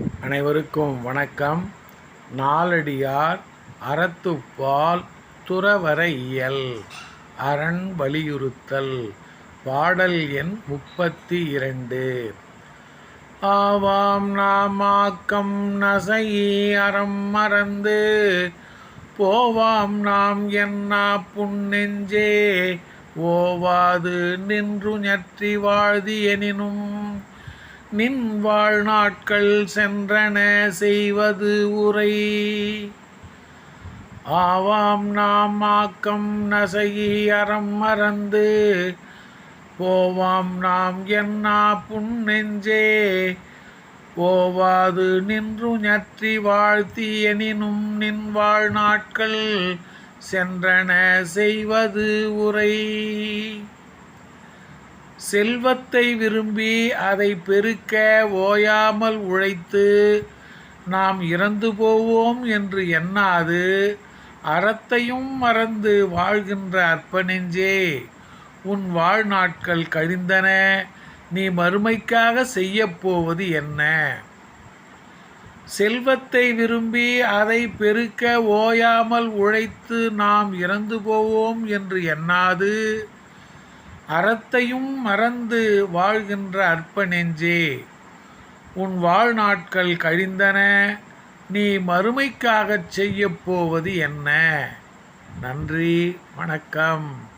அனைவருக்கும் வணக்கம். நாலடியார் அறத்துப்பால் துறவர இயல் அரண் வலியுறுத்தல் பாடல் எண் முப்பத்தி இரண்டு. ஆவாம் நாமாக்கம் நசை அறம் மறந்து போவாம் நாம் என்னா புன்னெஞ்சே ஓவாது நின்று ஞற்றி வாழ்தி எனினும் நின் வாழ்நாட்கள் சென்றன செய்வது உரை. ஆவாம் நாம் ஆக்கம் நசகி அறம் மறந்து போவாம் நாம் என்னா புன்னெஞ்சே போவாது நின்று ஞற்றி வாழ்த்தி எனினும் நின் வாழ்நாட்கள் சென்றன செய்வது உரை. செல்வத்தை விரும்பி அதை பெருக்க ஓயாமல் உழைத்து நாம் இறந்து போவோம் என்று எண்ணாது அறத்தையும் மறந்து வாழ்கின்ற அற்பனெஞ்சே உன் வாழ்நாட்கள் கழிந்தன நீ மறுமைக்காக செய்யப்போவது என்ன? செல்வத்தை விரும்பி அதை பெருக்க ஓயாமல் உழைத்து நாம் இறந்து போவோம் என்று எண்ணாது அறத்தையும் மறந்து வாழ்கின்ற அற்ப நெஞ்சே உன் வாழ்நாட்கள் கழிந்தன நீ மறுமைக்காகச் செய்யப்போவது என்ன? நன்றி வணக்கம்.